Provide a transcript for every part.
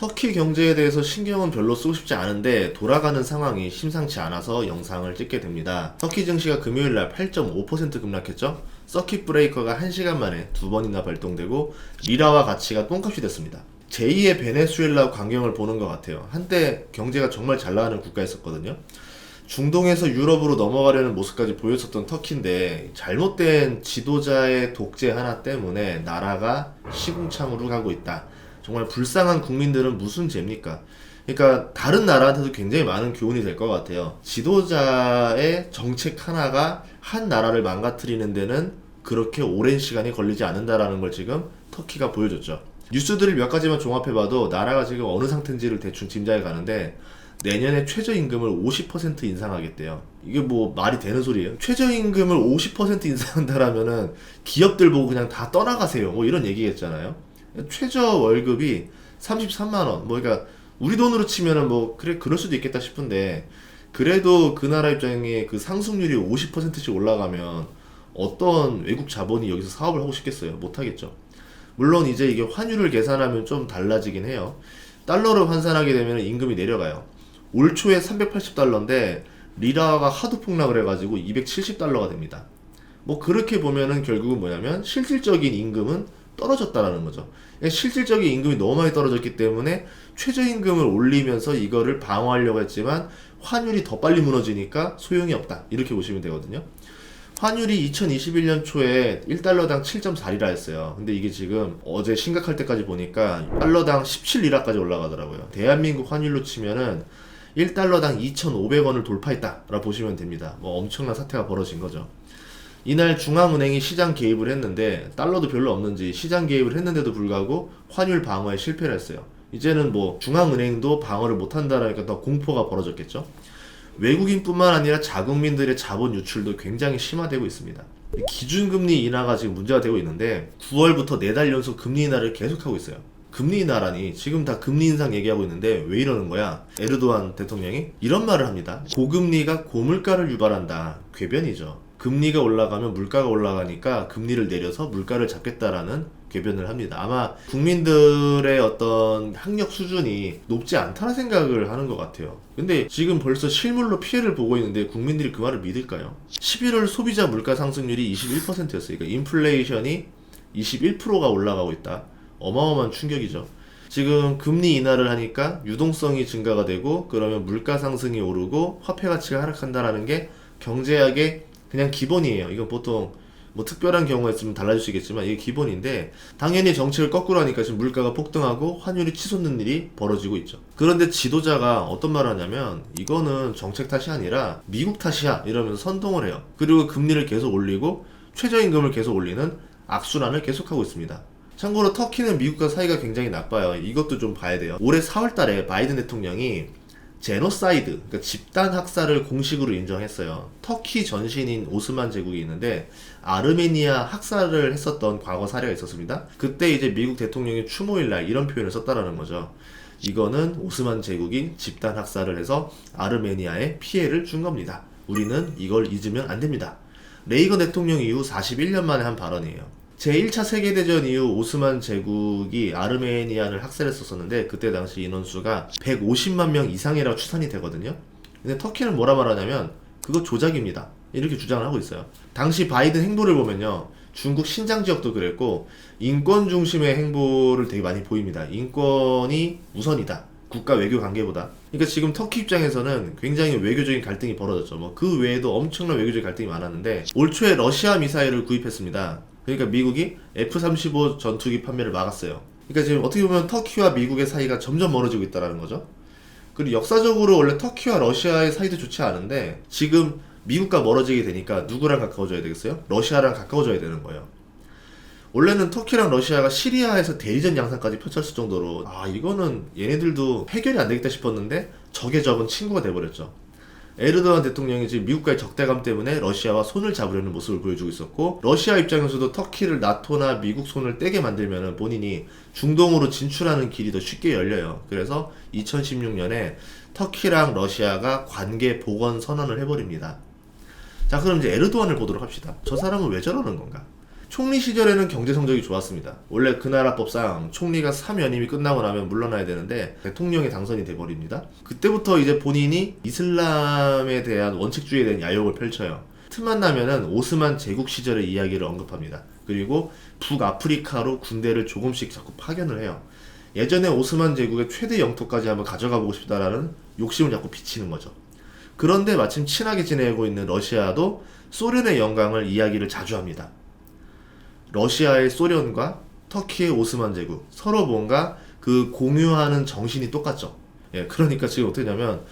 터키 경제에 대해서 신경은 별로 쓰고 싶지 않은데 돌아가는 상황이 심상치 않아서 영상을 찍게 됩니다. 터키 증시가 금요일 날 8.5% 급락했죠. 서킷 브레이커가 1시간 만에 두 번이나 발동되고 리라와 가치가 똥값이 됐습니다. 제2의 베네수엘라 광경을 보는 것 같아요. 한때 경제가 정말 잘 나가는 국가였었거든요. 중동에서 유럽으로 넘어가려는 모습까지 보였었던 터키인데 잘못된 지도자의 독재 하나 때문에 나라가 시궁창으로 가고 있다. 정말 불쌍한 국민들은 무슨 죄입니까? 그러니까 다른 나라한테도 굉장히 많은 교훈이 될 것 같아요. 지도자의 정책 하나가 한 나라를 망가뜨리는 데는 그렇게 오랜 시간이 걸리지 않는다라는 걸 지금 터키가 보여줬죠. 뉴스들을 몇 가지만 종합해봐도 나라가 지금 어느 상태인지를 대충 짐작해 가는데 내년에 최저임금을 50% 인상하겠대요. 이게 뭐 말이 되는 소리예요? 최저임금을 50% 인상한다라면은 기업들 보고 그냥 다 떠나가세요. 뭐 이런 얘기겠잖아요. 최저 월급이 33만 원. 뭐 그러니까 우리 돈으로 치면은 뭐 그래 그럴 수도 있겠다 싶은데 그래도 그 나라 입장에 그 상승률이 50%씩 올라가면 어떤 외국 자본이 여기서 사업을 하고 싶겠어요? 못 하겠죠. 물론 이제 이게 환율을 계산하면 좀 달라지긴 해요. 달러로 환산하게 되면 임금이 내려가요. 올 초에 380달러인데 리라가 하도 폭락을 해가지고 270달러가 됩니다. 뭐 그렇게 보면은 결국은 뭐냐면 실질적인 임금은 떨어졌다라는 거죠. 그러니까 실질적인 임금이 너무 많이 떨어졌기 때문에 최저임금을 올리면서 이거를 방어하려고 했지만 환율이 더 빨리 무너지니까 소용이 없다. 이렇게 보시면 되거든요. 환율이 2021년 초에 1달러당 7.4리라 했어요. 근데 이게 지금 어제 심각할 때까지 보니까 달러당 17리라까지 올라가더라고요. 대한민국 환율로 치면은 1달러당 2,500원을 돌파했다라 보시면 됩니다. 뭐 엄청난 사태가 벌어진 거죠. 이날 중앙은행이 시장 개입을 했는데 달러도 별로 없는지 시장 개입을 했는데도 불구하고 환율 방어에 실패를 했어요. 이제는 뭐 중앙은행도 방어를 못한다라니까 더 공포가 벌어졌겠죠. 외국인뿐만 아니라 자국민들의 자본 유출도 굉장히 심화되고 있습니다. 기준금리 인하가 지금 문제가 되고 있는데 9월부터 네달 연속 금리 인하를 계속하고 있어요. 금리 인하라니 지금 다 금리 인상 얘기하고 있는데 왜 이러는 거야? 에르도안 대통령이 이런 말을 합니다. 고금리가 고물가를 유발한다. 궤변이죠. 금리가 올라가면 물가가 올라가니까 금리를 내려서 물가를 잡겠다라는 궤변을 합니다. 아마 국민들의 어떤 학력 수준이 높지 않다는 생각을 하는 것 같아요. 근데 지금 벌써 실물로 피해를 보고 있는데 국민들이 그 말을 믿을까요? 11월 소비자 물가 상승률이 21%였어요. 그러니까 인플레이션이 21%가 올라가고 있다. 어마어마한 충격이죠. 지금 금리 인하를 하니까 유동성이 증가가 되고 그러면 물가 상승이 오르고 화폐 가치가 하락한다라는 게 경제학의 그냥 기본이에요. 이건 보통 뭐 특별한 경우가 있으면 달라질 수 있겠지만 이게 기본인데 당연히 정책을 거꾸로 하니까 지금 물가가 폭등하고 환율이 치솟는 일이 벌어지고 있죠. 그런데 지도자가 어떤 말을 하냐면 이거는 정책 탓이 아니라 미국 탓이야 이러면서 선동을 해요. 그리고 금리를 계속 올리고 최저임금을 계속 올리는 악순환을 계속하고 있습니다. 참고로 터키는 미국과 사이가 굉장히 나빠요. 이것도 좀 봐야 돼요. 올해 4월 달에 바이든 대통령이 제노사이드, 그러니까 집단 학살을 공식으로 인정했어요. 터키 전신인 오스만 제국이 있는데 아르메니아 학살을 했었던 과거 사례가 있었습니다. 그때 이제 미국 대통령이 추모일날 이런 표현을 썼다라는 거죠. 이거는 오스만 제국이 집단 학살을 해서 아르메니아에 피해를 준 겁니다. 우리는 이걸 잊으면 안 됩니다. 레이건 대통령 이후 41년 만에 한 발언이에요. 제1차 세계대전 이후 오스만 제국이 아르메니아를 학살했었었는데 그때 당시 인원수가 150만 명 이상이라고 추산이 되거든요. 근데 터키는 뭐라 말하냐면 그거 조작입니다. 이렇게 주장을 하고 있어요. 당시 바이든 행보를 보면요. 중국 신장 지역도 그랬고 인권 중심의 행보를 되게 많이 보입니다. 인권이 우선이다. 국가 외교 관계보다. 그러니까 지금 터키 입장에서는 굉장히 외교적인 갈등이 벌어졌죠. 뭐 그 외에도 엄청난 외교적인 갈등이 많았는데 올 초에 러시아 미사일을 구입했습니다. 그러니까 미국이 F-35 전투기 판매를 막았어요. 그러니까 지금 어떻게 보면 터키와 미국의 사이가 점점 멀어지고 있다는 거죠. 그리고 역사적으로 원래 터키와 러시아의 사이도 좋지 않은데 지금 미국과 멀어지게 되니까 누구랑 가까워져야 되겠어요? 러시아랑 가까워져야 되는 거예요. 원래는 터키랑 러시아가 시리아에서 대리전 양상까지 펼쳤을 정도로 아 이거는 얘네들도 해결이 안 되겠다 싶었는데 적의 적은 친구가 돼버렸죠. 에르도안 대통령이 지금 미국과의 적대감 때문에 러시아와 손을 잡으려는 모습을 보여주고 있었고 러시아 입장에서도 터키를 나토나 미국 손을 떼게 만들면 본인이 중동으로 진출하는 길이 더 쉽게 열려요. 그래서 2016년에 터키랑 러시아가 관계 복원 선언을 해버립니다. 자 그럼 이제 에르도안을 보도록 합시다. 저 사람은 왜 저러는 건가? 총리 시절에는 경제 성적이 좋았습니다. 원래 그 나라법상 총리가 3연임이 끝나고 나면 물러나야 되는데 대통령이 당선이 돼버립니다. 그때부터 이제 본인이 이슬람에 대한 원칙주의에 대한 야욕을 펼쳐요. 틈만 나면은 오스만 제국 시절의 이야기를 언급합니다. 그리고 북아프리카로 군대를 조금씩 자꾸 파견을 해요. 예전에 오스만 제국의 최대 영토까지 한번 가져가 보고 싶다라는 욕심을 자꾸 비치는 거죠. 그런데 마침 친하게 지내고 있는 러시아도 소련의 영광을 이야기를 자주 합니다. 러시아의 소련과 터키의 오스만 제국 서로 뭔가 그 공유하는 정신이 똑같죠. 예, 그러니까 지금 어떻게 냐면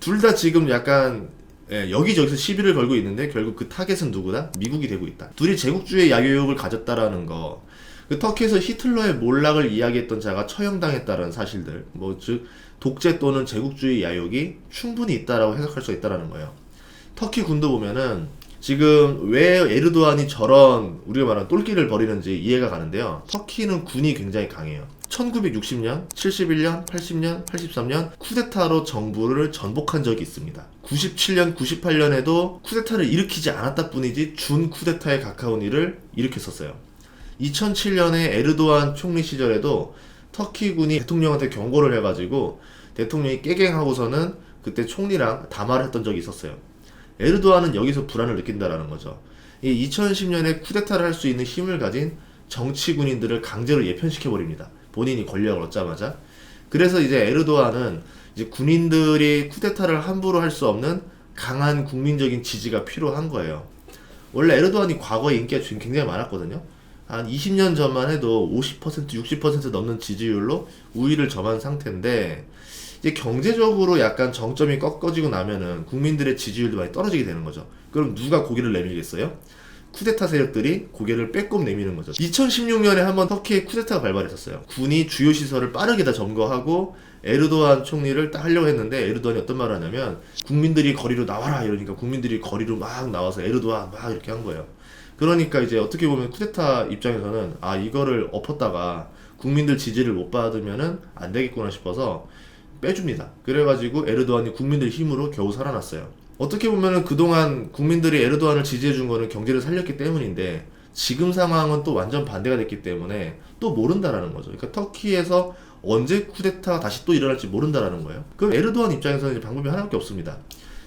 둘 다 지금 약간 예, 여기저기서 시비를 걸고 있는데 결국 그 타겟은 누구다? 미국이 되고 있다. 둘이 제국주의 야교욕을 가졌다라는 거. 그 터키에서 히틀러의 몰락을 이야기했던 자가 처형당했다는 사실들. 뭐 즉 독재 또는 제국주의 야욕이 충분히 있다라고 해석할 수 있다라는 거예요. 터키 군도 보면은 지금 왜 에르도안이 저런 우리가 말하는 똘끼를 벌이는지 이해가 가는데요. 터키는 군이 굉장히 강해요. 1960년, 71년, 80년, 83년 쿠데타로 정부를 전복한 적이 있습니다. 97년, 98년에도 쿠데타를 일으키지 않았다 뿐이지 준 쿠데타에 가까운 일을 일으켰었어요. 2007년에 에르도안 총리 시절에도 터키군이 대통령한테 경고를 해가지고 대통령이 깨갱하고서는 그때 총리랑 담화를 했던 적이 있었어요. 에르도안은 여기서 불안을 느낀다라는 거죠. 이 2010년에 쿠데타를 할 수 있는 힘을 가진 정치 군인들을 강제로 예편시켜 버립니다. 본인이 권력을 얻자마자. 그래서 이제 에르도안은 이제 군인들이 쿠데타를 함부로 할 수 없는 강한 국민적인 지지가 필요한 거예요. 원래 에르도안이 과거에 인기가 굉장히 많았거든요. 한 20년 전만 해도 50% 60% 넘는 지지율로 우위를 점한 상태인데 이제 경제적으로 약간 정점이 꺾어지고 나면은 국민들의 지지율도 많이 떨어지게 되는 거죠. 그럼 누가 고개를 내밀겠어요? 쿠데타 세력들이 고개를 빼꼼 내미는 거죠. 2016년에 한번 터키에 쿠데타가 발발했었어요. 군이 주요 시설을 빠르게 다 점거하고 에르도안 총리를 딱 하려고 했는데 에르도안이 어떤 말을 하냐면 국민들이 거리로 나와라 이러니까 국민들이 거리로 막 나와서 에르도안 막 이렇게 한 거예요. 그러니까 이제 어떻게 보면 쿠데타 입장에서는 아 이거를 엎었다가 국민들 지지를 못 받으면은 안 되겠구나 싶어서 빼줍니다. 그래가지고 에르도안이 국민들 힘으로 겨우 살아났어요. 어떻게 보면은 그동안 국민들이 에르도안을 지지해준 거는 경제를 살렸기 때문인데 지금 상황은 또 완전 반대가 됐기 때문에 또 모른다라는 거죠. 그러니까 터키에서 언제 쿠데타가 다시 또 일어날지 모른다라는 거예요. 그럼 에르도안 입장에서는 방법이 하나밖에 없습니다.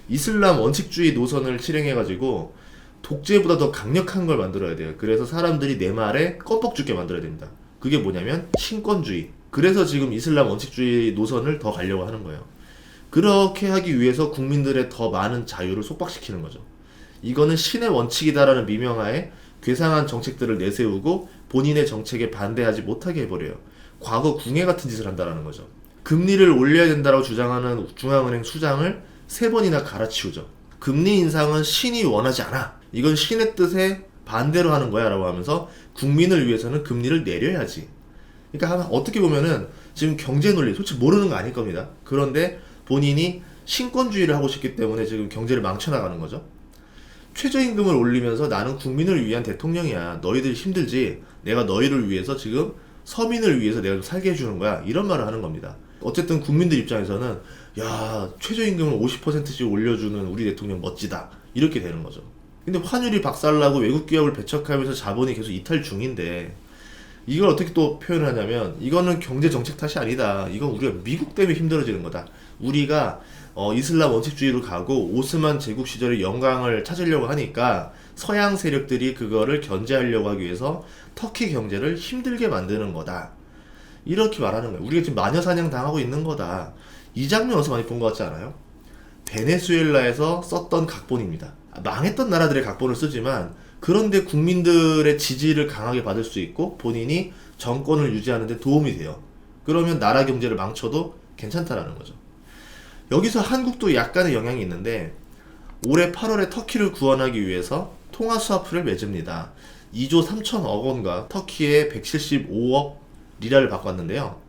이슬람 원칙주의 노선을 실행해가지고 독재보다 더 강력한 걸 만들어야 돼요. 그래서 사람들이 내 말에 껌뻑 죽게 만들어야 됩니다. 그게 뭐냐면 신권주의. 그래서 지금 이슬람 원칙주의 노선을 더 가려고 하는 거예요. 그렇게 하기 위해서 국민들의 더 많은 자유를 속박시키는 거죠. 이거는 신의 원칙이다라는 미명하에 괴상한 정책들을 내세우고 본인의 정책에 반대하지 못하게 해버려요. 과거 궁예 같은 짓을 한다라는 거죠. 금리를 올려야 된다고 주장하는 중앙은행 수장을 세 번이나 갈아치우죠. 금리 인상은 신이 원하지 않아. 이건 신의 뜻에 반대로 하는 거야 라고 하면서 국민을 위해서는 금리를 내려야지. 그러니까 어떻게 보면은 지금 경제 논리 솔직히 모르는 거 아닐 겁니다. 그런데 본인이 신권주의를 하고 싶기 때문에 지금 경제를 망쳐나가는 거죠. 최저임금을 올리면서 나는 국민을 위한 대통령이야. 너희들 힘들지. 내가 너희를 위해서 지금 서민을 위해서 내가 좀 살게 해주는 거야. 이런 말을 하는 겁니다. 어쨌든 국민들 입장에서는 야 최저임금을 50%씩 올려주는 우리 대통령 멋지다. 이렇게 되는 거죠. 근데 환율이 박살나고 외국 기업을 배척하면서 자본이 계속 이탈 중인데 이걸 어떻게 또 표현하냐면 이거는 경제 정책 탓이 아니다. 이건 우리가 미국 때문에 힘들어지는 거다. 우리가 어, 이슬람 원칙주의로 가고 오스만 제국 시절의 영광을 찾으려고 하니까 서양 세력들이 그거를 견제하려고 하기 위해서 터키 경제를 힘들게 만드는 거다. 이렇게 말하는 거예요. 우리가 지금 마녀 사냥 당하고 있는 거다. 이 장면 어디서 많이 본 것 같지 않아요? 베네수엘라에서 썼던 각본입니다. 망했던 나라들의 각본을 쓰지만 그런데 국민들의 지지를 강하게 받을 수 있고 본인이 정권을 유지하는 데 도움이 돼요. 그러면 나라 경제를 망쳐도 괜찮다라는 거죠. 여기서 한국도 약간의 영향이 있는데 올해 8월에 터키를 구원하기 위해서 통화 수화풀을 맺습니다. 2조 3천억 원과 터키의 175억 리라를 바꿨는데요.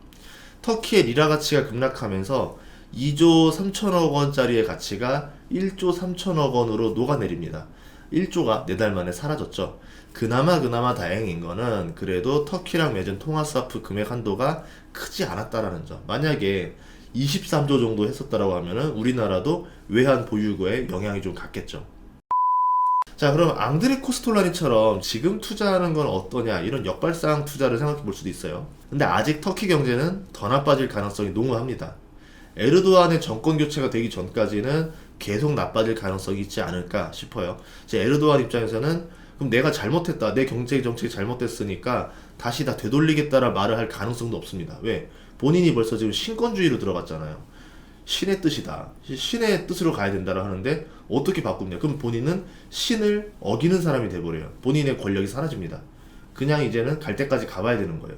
터키의 리라 가치가 급락하면서 2조 3천억 원짜리의 가치가 1조 3천억 원으로 녹아내립니다. 1조가 4달 만에 사라졌죠. 그나마 그나마 다행인 거는 그래도 터키랑 맺은 통화 스와프 금액 한도가 크지 않았다라는 점. 만약에 23조 정도 했었다라고 하면은 우리나라도 외환 보유고에 영향이 좀 갔겠죠. 자, 그럼 앙드레 코스톨라니처럼 지금 투자하는 건 어떠냐 이런 역발상 투자를 생각해 볼 수도 있어요. 근데 아직 터키 경제는 더 나빠질 가능성이 농후합니다. 에르도안의 정권 교체가 되기 전까지는 계속 나빠질 가능성이 있지 않을까 싶어요. 이제 에르도안 입장에서는 그럼 내가 잘못했다. 내 경제 정책이 잘못됐으니까 다시 다 되돌리겠다라 말을 할 가능성도 없습니다. 왜? 본인이 벌써 지금 신권주의로 들어갔잖아요. 신의 뜻이다. 신의 뜻으로 가야 된다라 하는데 어떻게 바꿉니까? 그럼 본인은 신을 어기는 사람이 돼버려요. 본인의 권력이 사라집니다. 그냥 이제는 갈 때까지 가봐야 되는 거예요.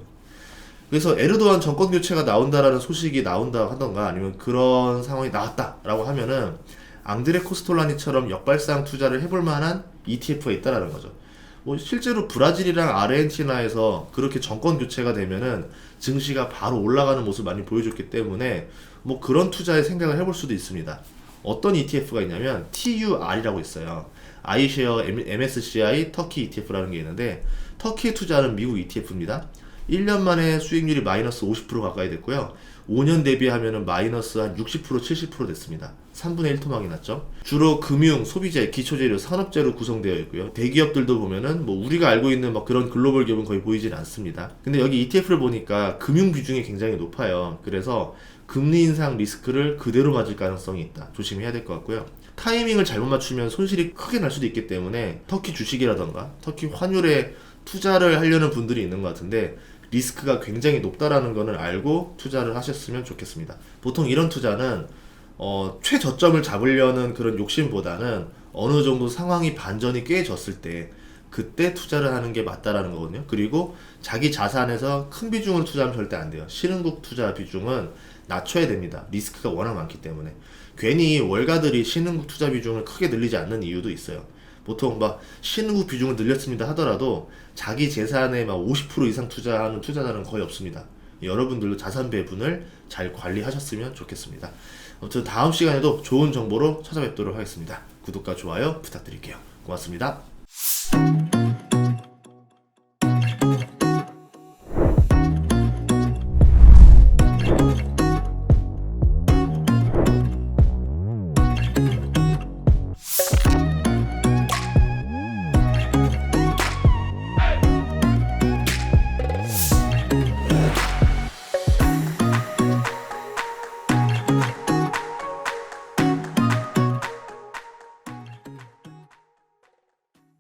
그래서 에르도안 정권 교체가 나온다라는 소식이 나온다 하던가 아니면 그런 상황이 나왔다라고 하면은 앙드레 코스톨라니처럼 역발상 투자를 해볼 만한 ETF가 있다라는 거죠. 뭐 실제로 브라질이랑 아르헨티나에서 그렇게 정권 교체가 되면은 증시가 바로 올라가는 모습 많이 보여줬기 때문에 뭐 그런 투자에 생각을 해볼 수도 있습니다. 어떤 ETF가 있냐면 TUR이라고 있어요. 아이쉐어 MSCI 터키 ETF라는 게 있는데 터키에 투자하는 미국 ETF입니다. 1년 만에 수익률이 마이너스 50% 가까이 됐고요. 5년 대비하면 마이너스 한 60% 70% 됐습니다. 3분의 1 토막이 났죠. 주로 금융, 소비재, 기초재료, 산업재로 구성되어 있고요. 대기업들도 보면은 뭐 우리가 알고 있는 막 그런 글로벌 기업은 거의 보이진 않습니다. 근데 여기 ETF를 보니까 금융 비중이 굉장히 높아요. 그래서 금리 인상 리스크를 그대로 맞을 가능성이 있다. 조심해야 될 것 같고요. 타이밍을 잘못 맞추면 손실이 크게 날 수도 있기 때문에 터키 주식이라던가 터키 환율에 투자를 하려는 분들이 있는 것 같은데 리스크가 굉장히 높다라는 거는 알고 투자를 하셨으면 좋겠습니다. 보통 이런 투자는 어, 최저점을 잡으려는 그런 욕심보다는 어느 정도 상황이 반전이 꽤 졌을 때 그때 투자를 하는 게 맞다라는 거거든요. 그리고 자기 자산에서 큰 비중을 투자하면 절대 안 돼요. 신흥국 투자 비중은 낮춰야 됩니다. 리스크가 워낙 많기 때문에. 괜히 월가들이 신흥국 투자 비중을 크게 늘리지 않는 이유도 있어요. 보통 막 신흥국 비중을 늘렸습니다 하더라도 자기 재산의 막 50% 이상 투자하는 투자자는 거의 없습니다. 여러분들도 자산 배분을 잘 관리하셨으면 좋겠습니다. 아무튼 다음 시간에도 좋은 정보로 찾아뵙도록 하겠습니다. 구독과 좋아요 부탁드릴게요. 고맙습니다.